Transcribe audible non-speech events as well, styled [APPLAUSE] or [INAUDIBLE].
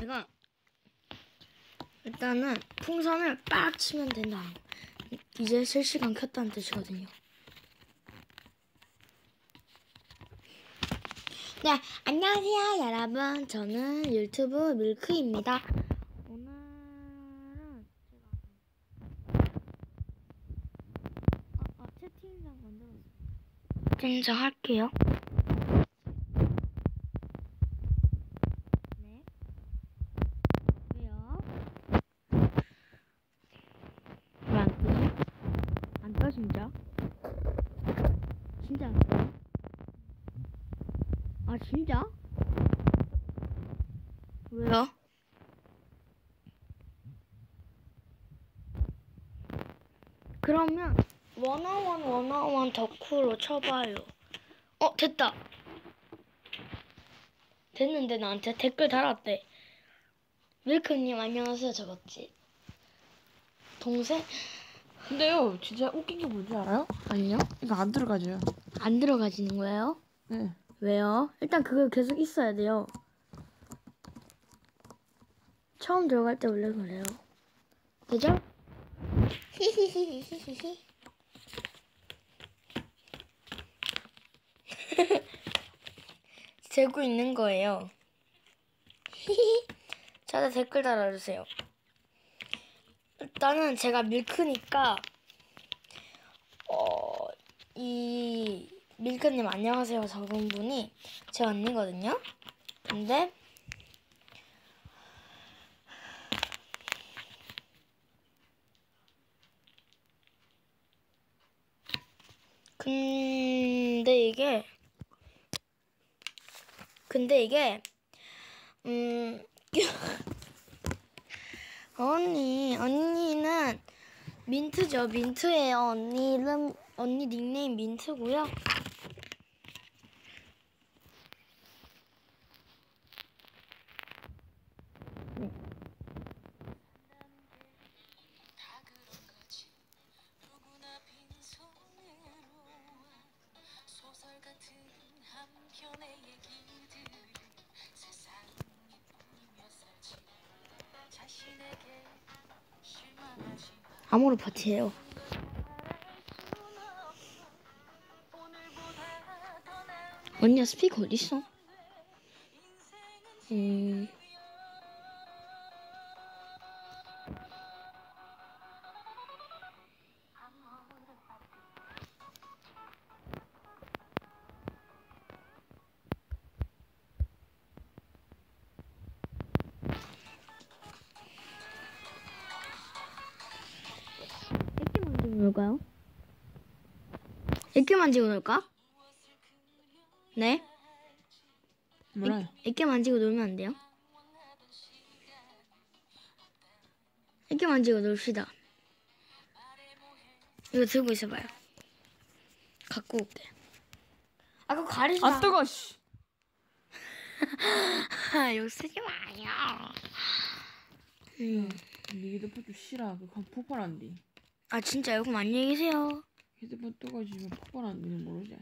내가 일단은 풍선을 빡 치면 된다. 이제 실시간 켰다는 뜻이거든요. 네, 안녕하세요, 여러분. 저는 유튜브 밀크입니다. 오늘은 제가 아, 아 채팅창 만들었어요. 채팅창 할게요. 네. 왜요? 왜 안 뜨지? 안 떠, 진짜? 진짜? 아, 진짜? 왜요? 그러면 원어원 원어원 덕후로 쳐봐요. 어 됐다. 됐는데 나한테 댓글 달았대. 밀크님 안녕하세요 적었지. 동생 근데요, 진짜 웃긴 게 뭔지 알아요? 아니요 이거 안 들어가져요. 안 들어가지는 거예요? 네. 왜요? 일단 그거 계속 있어야 돼요. 처음 들어갈 때 원래 그래요. 되죠? 히히히히히히. [LAUGHS] 재고 있는 거예요. [LAUGHS] 히히. 자다 댓글 달아주세요. 일단은 제가 밀크니까 어, 이 밀크님 안녕하세요 적은 분이 제 언니거든요. 근데 근데 이게 근데 이게 음 [LAUGHS] 언니 언니는 민트죠 민트예요 언니 이름 언니 닉네임 민트고요. 다 그런 거지 누구나 빈손으로 와 소설 같은 한 편의 얘기 암호로 나은 언니야 스피커? 인생은 음. 놀까요? 액기 만지고 놀까? 네? 뭐라? 액기 만지고 놀면 안 돼요? 액기 만지고 놀시다. 이거 들고 있어봐요. 갖고 올게. 아, 그거 가리지 마. [LAUGHS] 아 뜨거. 씨. 이거 쓰지 마요. 음. 네 휴대폰 좀 싫어. 그거 폭발한디. 아, 진짜요? 그럼 안녕히 계세요. 휴대폰 뜨거워지면 폭발한디는 모르지.